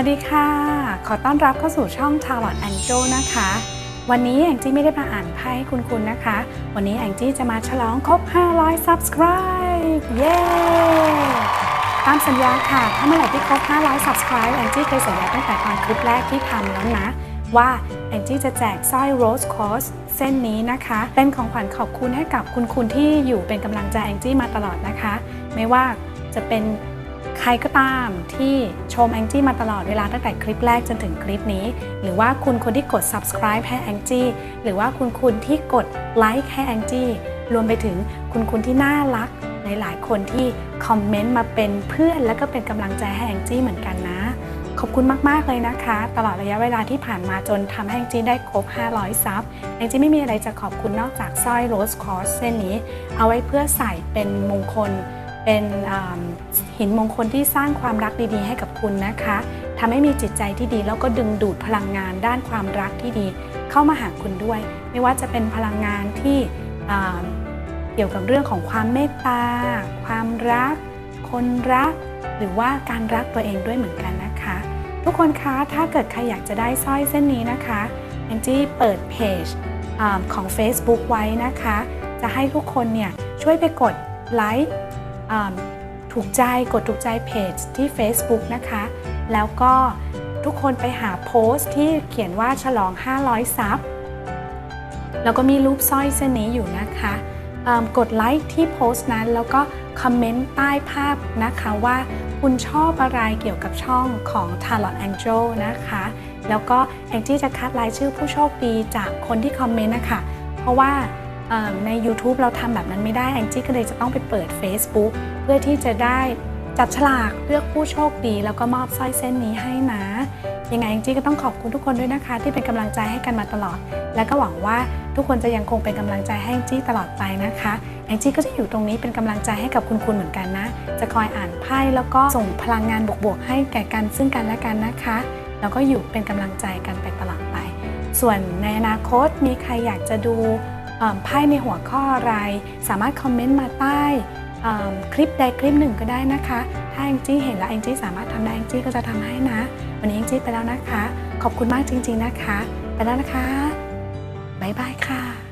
วัสดีค่ะ ขอต้อนรับเข้าสู่ช่อง Tarot Angel นะคะ วันนี้แองจี้ไม่ได้มาอ่านไพ่คุณคุณนะคะ วันนี้แองจี้จะมาฉลองครบ 500 Subscribe เย้ ตามสัญญาค่ะ ถ้าเมื่อไหร่ที่ครบ 500 Subscribe แองจี้เคยสัญญาตั้งแต่ตอนคลิปแรกที่ทำแล้วนะ ว่าแองจี้จะแจกสร้อย Rose Quartz เส้นนี้นะคะ เป็นของขวัญขอบคุณให้กับคุณคุณที่อยู่เป็นกำลังใจแองจี้มาตลอดนะคะ ไม่ว่าจะเป็น ใครก็ตามที่ชมแองจี้มาตลอดเวลาตั้งแต่คลิปแรกจนถึงคลิปนี้ หรือว่าคุณคนที่กด subscribe ให้แองจี้หรือว่าคุณคุณที่กดไลค์ให้แองจี้รวมไปถึงคุณคุณที่น่ารักในหลายคนที่คอมเมนต์มาเป็นเพื่อนแล้วก็เป็นกำลังใจให้แองจี้เหมือนกันนะ ขอบคุณมาก ๆ เลยนะคะ ตลอดระยะเวลาที่ผ่านมาจนทำให้แองจี้ได้ครบ 500 ซับแองจี้ไม่มีอะไรจะขอบคุณนอกจากสร้อยโรสคอร์สเส้นนี้ เอาไว้เพื่อใส่เป็นมงคล เป็นหินมงคลที่สร้างความรักดีๆ ให้กับคุณนะคะทำให้มีจิตใจที่ดีแล้วก็ดึงดูดพลังงานด้านความรักที่ดี เข้ามาหาคุณด้วย ไม่ว่าจะเป็นพลังงานที่เกี่ยวกับเรื่องของความเมตตา ความรัก คนรัก หรือว่าการรักตัวเองด้วยเหมือนกันนะคะ ทุกคนคะถ้าเกิดใครอยากจะได้สร้อยเส้นนี้นะคะแองจี้เปิดเพจของ Facebook ไว้นะคะ จะให้ทุกคนเนี่ยช่วยไปกดไลค์ ถูกใจกดถูกใจเพจที่ Facebook นะคะ แล้วก็ทุกคนไปหาโพสต์ที่เขียนว่าฉลอง 500 ซับแล้วก็มีรูปสร้อยเส้นนี้อยู่นะคะกดไลค์ที่โพสต์นั้น แล้วก็คอมเมนต์ใต้ภาพนะคะว่าคุณชอบอะไรเกี่ยวกับช่องของ Tarot Angel นะคะ แล้วก็แองจี้จะคัดรายชื่อผู้โชคดีจากคนที่คอมเมนต์นะคะ เพราะว่า ใน YouTube เราทำแบบนั้นไม่ได้แองจี้ก็เลยจะต้องไปเปิด Facebook เพื่อที่จะได้จับฉลากเลือกผู้โชคดี แล้วก็มอบสร้อยเส้นนี้ให้นะยังไงแองจี้ก็ต้องขอบคุณทุกคนด้วยนะคะ ที่เป็นกำลังใจให้กันมาตลอด และก็หวังว่าทุกคนจะยังคงเป็นกำลังใจให้แองจี้ตลอดไปนะคะแองจี้ก็จะอยู่ตรงนี้เป็นกำลังใจให้กับคุณคุณเหมือนกันนะ จะคอยอ่านไพ่แล้วก็ส่งพลังงานบวกๆให้แก่กันซึ่งกันและกันนะคะ แล้วก็อยู่เป็นกำลังใจกันไปตลอดไป ส่วนในอนาคตมีใครอยากจะดู ไพ่ในหัวข้ออะไร สามารถคอมเมนต์มาใต้คลิปใดคลิปหนึ่งก็ได้นะคะ ถ้าแองจี้เห็นแล้วแองจี้สามารถทำได้แองจี้ก็จะทำให้นะ วันนี้แองจี้ไปแล้วนะคะ ขอบคุณมากจริง ๆนะคะ ไปแล้วนะคะ บ๊ายบายค่ะ